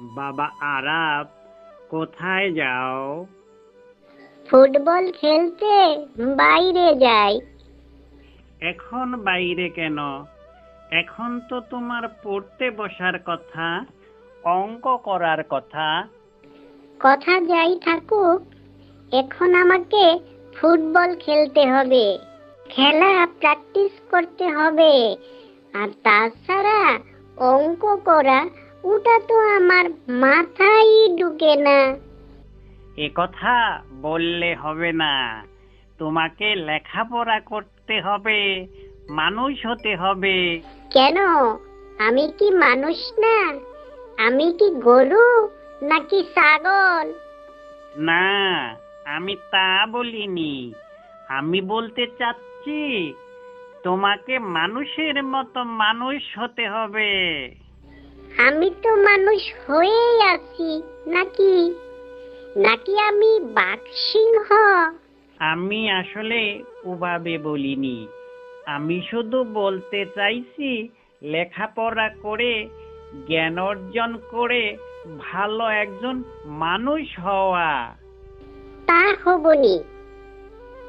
বাবা আরাব কোথায় যাও? ফুটবল খেলতে বাইরে যাই। এখন বাইরে কেন? এখন তো তোমার পড়তে বসার কথা অঙ্ক করার কথা। কথা যাই থাকুক এখন আমাকে ফুটবল খেলতে হবে। খেলা প্র্যাকটিস করতে হবে। আর তাছাড়া অঙ্ক করা ওটা তো আমার মাথায় ঢুকে না। এ কথা বললে হবে না। তোমাকে লেখাপড়া করতে হবে মানুষ হতে হবে। কেন? আমি কি মানুষ না? আমি কি গরু নাকি ছাগল? না আমি তা বলিনি। আমি বলতে চাচ্ছি তোমাকে মানুষের মতো মানুষ হতে হবে। আমি তো মানুষ হয়েই আছি নাকি? নাকি আমি বাঘ সিংহ? আমি আসলে ওভাবে বলিনি। আমি শুধু বলতে চাইছি লেখাপড়া করে জ্ঞান অর্জন করে ভালো একজন মানুষ হওয়া। তা হবনি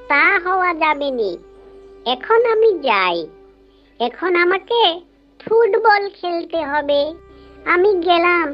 তা হওয়া যাবে নি এখন আমি যাই। এখন আমাকে ফুটবল খেলতে হবে। আমি গেলাম।